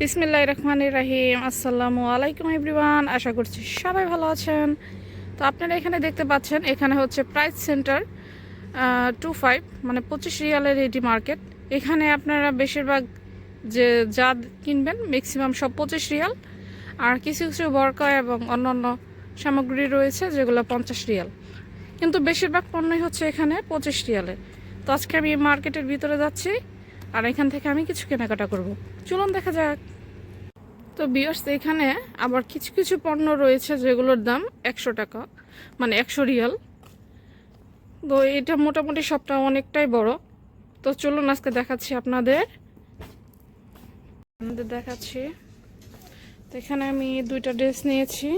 বিসমিল্লাহ রহমান রাহিম, আসসালামু আলাইকুম এভরিওয়ান, আশা করছি সবাই ভালো আছেন। তো আপনারা এখানে দেখতে পাচ্ছেন, এখানে হচ্ছে প্রাইস সেন্টার টু ফাইভ মানে পঁচিশ রিয়ালের এটি মার্কেট। এখানে আপনারা বেশিরভাগ যে যা কিনবেন ম্যাক্সিমাম সব পঁচিশ রিয়াল। আর কিছু কিছু বরকা এবং অন্যান্য সামগ্রী রয়েছে, যেগুলো পঞ্চাশ রিয়াল। কিন্তু বেশিরভাগ পণ্যই হচ্ছে এখানে পঁচিশ রিয়ালের তো আজকে আমি মার্কেটের ভিতরে যাচ্ছি। আর এখান থেকে আমি কিছু কেনাকাটা করব। চলুন দেখা যাক। তো বিয়ার্স, এখানে আবার কিছু কিছু পণ্য রয়েছে যেগুলোর দাম একশো টাকা মানে একশো রিয়াল। তো এটা মোটামুটি সবটা অনেকটাই বড়। তো চলুন আজকে দেখাচ্ছি আপনাদের। আপনাদের দেখাচ্ছি। তো এখানে আমি দুইটা ড্রেস নিয়েছি।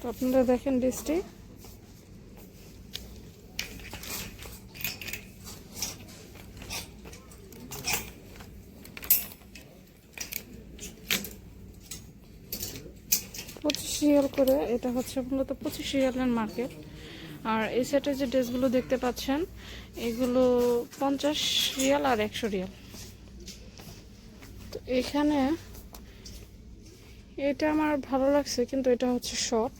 তো আপনারা দেখেন ড্রেসটি। পঁচিশ রিয়াল করে, এটা হচ্ছে মূলত পঁচিশ রিয়ালের মার্কেট আর এই সেটে যে ড্রেসগুলো দেখতে পাচ্ছেন, এগুলো পঞ্চাশ রিয়াল আর একশো রিয়াল। তো এখানে এটা আমার ভালো লাগছে, কিন্তু এটা হচ্ছে শর্ট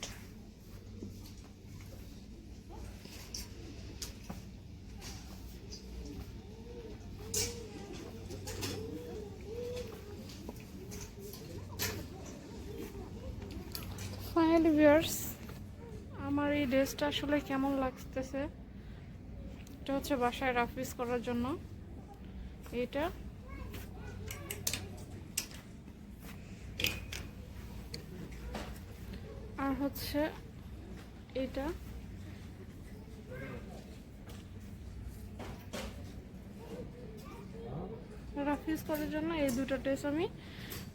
ফাইনালি ভিউয়ার্স, আমার এই ড্রেসটা আসলে কেমন লাগতেছে? এটা হচ্ছে বাসায় রাফিস করার জন্য। এটা আর হচ্ছে এটা। রাফিস করার জন্য এই দুটো ড্রেস আমি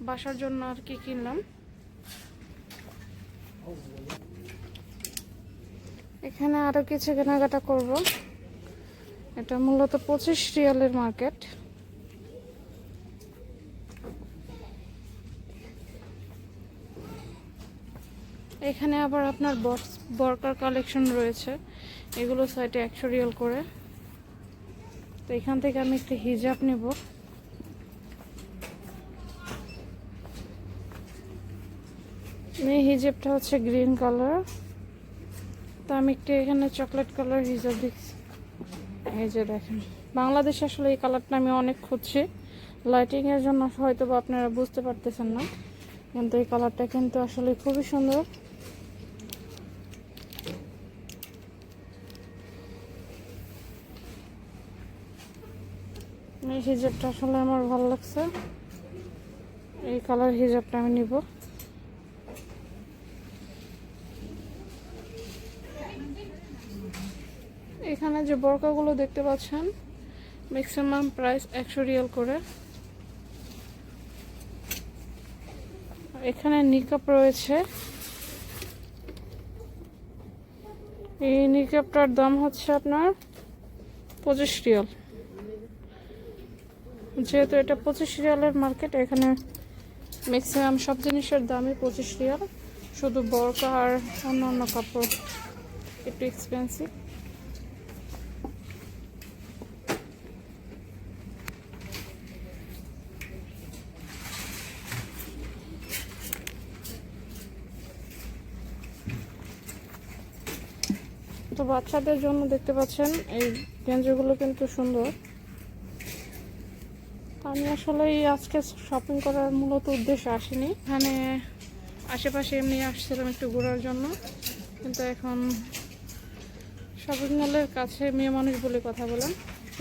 বাসার জন্য আর কি কিনলাম। এখানে আরও কিছু কেনাকাটা করব। এটা মূলত পঁচিশ রিয়ালের মার্কেট। এখানে আবার আপনার বক্স বর্কার কালেকশন রয়েছে। এগুলো সাইটে একশো রিয়াল করে। তো এখান থেকে আমি একটি হিজাব নেব। এই হিজাবটা হচ্ছে গ্রিন কালার। তো আমি একটু এখানে চকলেট কালার হিজাব দেখছি। এই যে দেখেন, বাংলাদেশে আসলে এই কালারটা আমি অনেক খুঁজছি। লাইটিংয়ের জন্য হয়তো বা আপনারা বুঝতে পারতেছেন না, কিন্তু এই কালারটা কিন্তু আসলে খুবই সুন্দর। এই হিজাবটা আসলে আমার ভালো লাগছে। এই কালার হিজাবটা আমি নিব। এখানে যে বরকাগুলো দেখতে পাচ্ছেন ম্যাক্সিমাম প্রাইস একশো রিয়াল করে। এখানে নিকাপ রয়েছে। এই নিকাপটার দাম হচ্ছে আপনার পঁচিশ রিয়াল। যেহেতু এটা পঁচিশ রিয়ালের মার্কেট এখানে ম্যাক্সিমাম সব জিনিসের দামই পঁচিশ রিয়াল। শুধু বরকা আর অন্য অন্য কাপড় একটু এক্সপেন্সিভ তো বাচ্চাদের জন্য দেখতে পাচ্ছেন, এই গেঞ্জিগুলো কিন্তু সুন্দর। আমি আসলে আজকে শপিং করার মূলত উদ্দেশ্য আসিনি। এখানে আশেপাশে এমনি আসছিলাম একটু ঘোরার জন্য। কিন্তু এখন শপিং মলের কাছে মেয়ে মানুষ বলে কথা বলেন।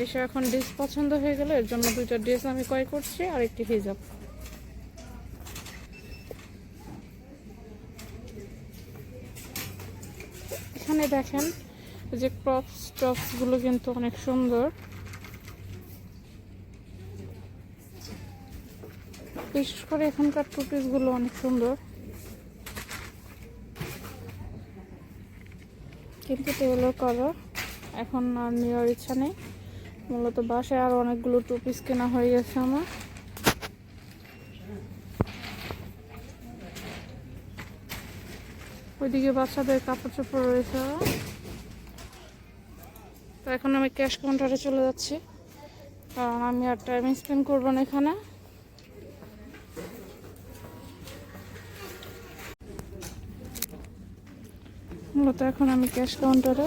এসে এখন ড্রেস পছন্দ হয়ে গেলে, এর জন্য দুইটা ড্রেস আমি ক্রয় করছি আর একটি হিজাব এখানে দেখেন যে ক্রপস টপসগুলো কিন্তু অনেক সুন্দর। বিশেষ করে এখানকার টুপিসগুলো অনেক সুন্দর। কিন্তু টেবিলের কালার এখন আর নেওয়ার ইচ্ছা নেই। মূলত বাসায় আর অনেকগুলো টু পিস কেনা হয়ে গেছে আমার। ওইদিকে বাচ্চাদের কাপড় চোপড় রয়েছে। তো এখন আমি ক্যাশ কাউন্টারে চলে যাচ্ছি। কারণ আমি আর টাইম স্পেন্ড করব না এখানে। মূলত এখন আমি ক্যাশ কাউন্টারে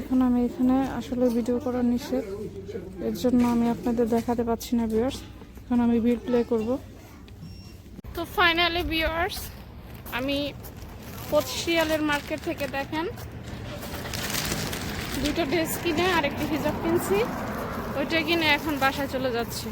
এখন আমি এখানে আসলে ভিডিও করা নিষেধ। এর জন্য আমি আপনাদের দেখাতে পাচ্ছি না বিয়ার্স এখন আমি বিল প্লে করব। তো ফাইনালি বিয়ার্স আমি পঁচিশ রিয়ালের মার্কেট থেকে দেখেন। দুটো ড্রেস কিনে আরেকটি হিজাব কিনছি। ওইটা কিনে এখন বাসায় চলে যাচ্ছি।